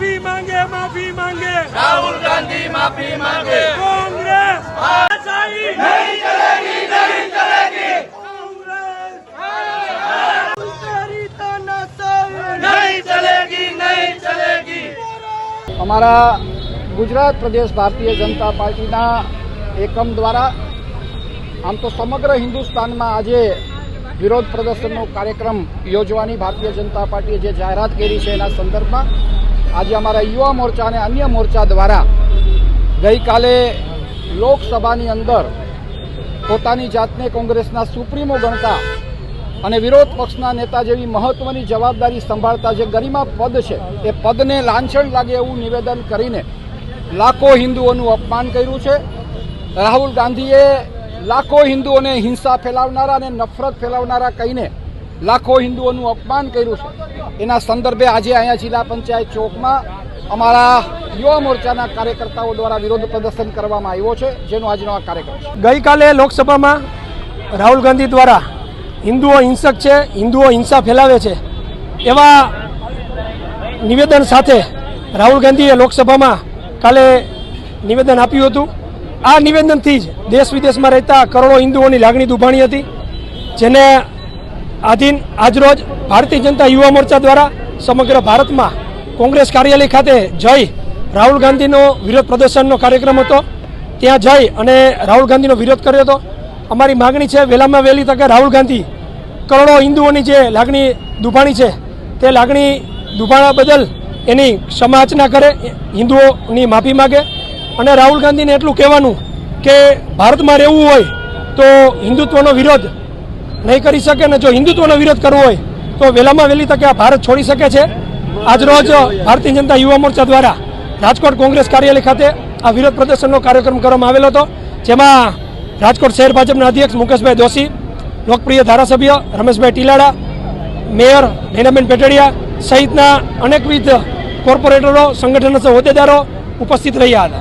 માફી માંગે માફી માંગે. રાહુલ ગાંધી માફી માંગે. કોંગ્રેસ અમારા ગુજરાત પ્રદેશ ભારતીય જનતા પાર્ટીના એકમ દ્વારા આમ તો સમગ્ર હિન્દુસ્તાનમાં આજે વિરોધ પ્રદર્શનનો કાર્યક્રમ યોજવાની ભારતીય જનતા પાર્ટીએ જે જાહેરાત કરી છે એના સંદર્ભમાં આજે અમારા યુવા મોરચા અને અન્ય મોરચા દ્વારા ગઈકાલે લોકસભાની અંદર પોતાની જાતને કોંગ્રેસના સુપ્રીમો ગણતા અને વિરોધ પક્ષના નેતા જેવી મહત્વની જવાબદારી સંભાળતા જે ગરિમા પદ છે, એ પદને લાંછણ લાગે એવું નિવેદન કરીને લાખો હિન્દુઓનું અપમાન કર્યું છે. રાહુલ ગાંધીએ લાખો હિન્દુઓને હિંસા ફેલાવનારા અને નફરત ફેલાવનારા કહીને લાખો હિન્દુઓનું અપમાન કર્યું છે. એના સંદર્ભે આજે અહીંયા જિલ્લા પંચાયત ચોકમાં અમારા યુવા મોરચાના કાર્યકર્તાઓ દ્વારા વિરોધ પ્રદર્શન કરવામાં આવ્યો છે, જેનો આજનો આ કાર્યક્રમ છે. ગઈકાલે લોકસભામાં રાહુલ ગાંધી દ્વારા હિન્દુઓ હિંસક છે, હિન્દુઓ હિંસા ફેલાવે છે, એવા નિવેદન સાથે રાહુલ ગાંધીએ લોકસભામાં કાલે નિવેદન આપ્યું હતું. આ નિવેદનથી જ દેશ વિદેશમાં રહેતા કરોડો હિન્દુઓની લાગણી દુભાણી હતી, જેને આધીન આજરોજ ભારતીય જનતા યુવા મોરચા દ્વારા સમગ્ર ભારતમાં કોંગ્રેસ કાર્યાલય ખાતે જઈ રાહુલ ગાંધીનો વિરોધ પ્રદર્શનનો કાર્યક્રમ હતો. ત્યાં જઈ અને રાહુલ ગાંધીનો વિરોધ કર્યો હતો. અમારી માગણી છે, વહેલામાં વહેલી તકે રાહુલ ગાંધી કરોડો હિન્દુઓની જે લાગણી દુભાણી છે, તે લાગણી દુભાણા બદલ એની ક્ષમાચના કરે, હિન્દુઓની માફી માગે અને રાહુલ ગાંધીને એટલું કહેવાનું કે ભારતમાં રહેવું હોય તો હિન્દુત્વનો વિરોધ નહીં કરી શકે ને જો હિન્દુત્વનો વિરોધ કરવો હોય, તો વહેલામાં વહેલી તકે આ ભારત છોડી શકે છે. આજરોજ ભારતીય જનતા યુવા મોરચા દ્વારા રાજકોટ કોંગ્રેસ કાર્યાલય ખાતે આ વિરોધ પ્રદર્શનનો કાર્યક્રમ કરવામાં આવેલો હતો, જેમાં રાજકોટ શહેર ભાજપના અધ્યક્ષ મુકેશભાઈ દોશી, લોકપ્રિય ધારાસભ્ય રમેશભાઈ ટીલાડા, મેયર નૈનાબેન પેટડિયા સહિતના અનેકવિધ કોર્પોરેટરો, સંગઠનના હોદ્દેદારો ઉપસ્થિત રહ્યા હતા.